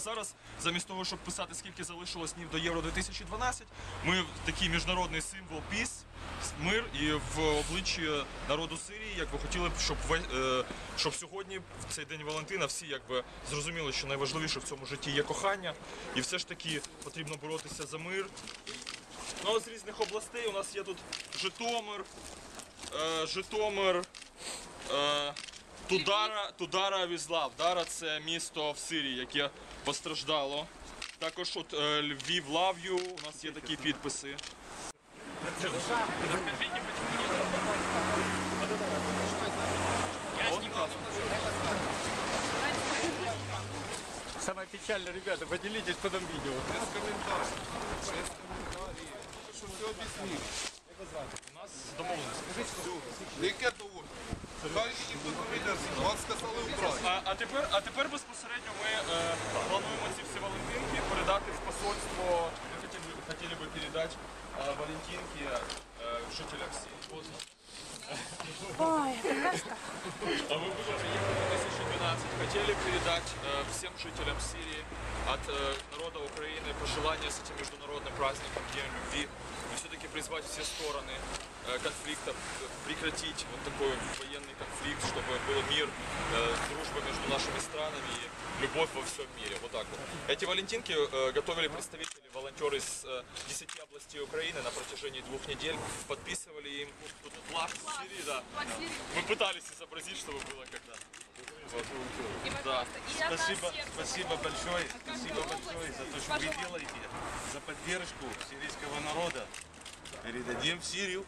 зараз, замість того, щоб писати, скільки залишилось днів до Євро 2012, ми такий міжнародний символ піс, мир і в обличчі народу Сирії, якби хотіли б, щоб е, щоб сьогодні, в цей день Валентина, всі якби зрозуміли, що найважливіше в цьому житті є кохання, і все ж таки потрібно боротися за мир. Ну, з різних областей у нас є тут Житомир, е, Житомир, е, Тудара, Тудара Візлав. Дара це місто в Сирії, яке постраждало. Також от е, Львів Лав'ю, у нас є такі підписи. Самое печальное, ребята, поделитесь потом видео. У нас домовленість. Яке доволі? Хай і повідомляє, вас сказали убрати. А, а, тепер, а тепер безпосередньо ми е, плануємо ці всі Валентинки передати в посольство. Ми хотіли, хотіли би передати е, Валентинки е, жителям Сирії. Ой, это кашка. А мы были в Египте 2012. Хотели передать э, всем жителям Сирии от э, народа Украины пожелания с этим международным праздником Днем любви. И все-таки призвать все стороны э, конфликта, э, прекратить вот такой военный конфликт, чтобы был мир, э, дружба между нашими странами и любовь во всем мире. Вот так вот. Эти валентинки э, готовили представители, волонтеры из э, 10 областей Украины на протяжении двух недель. Подписывали им тут флаг Сирии, да. Мы пытались изобразить, чтобы было когда. Вот. Да. Спасибо, спасибо большое, спасибо большое за то, что вы делаете, за поддержку сирийского народа. Передадим в Сирию.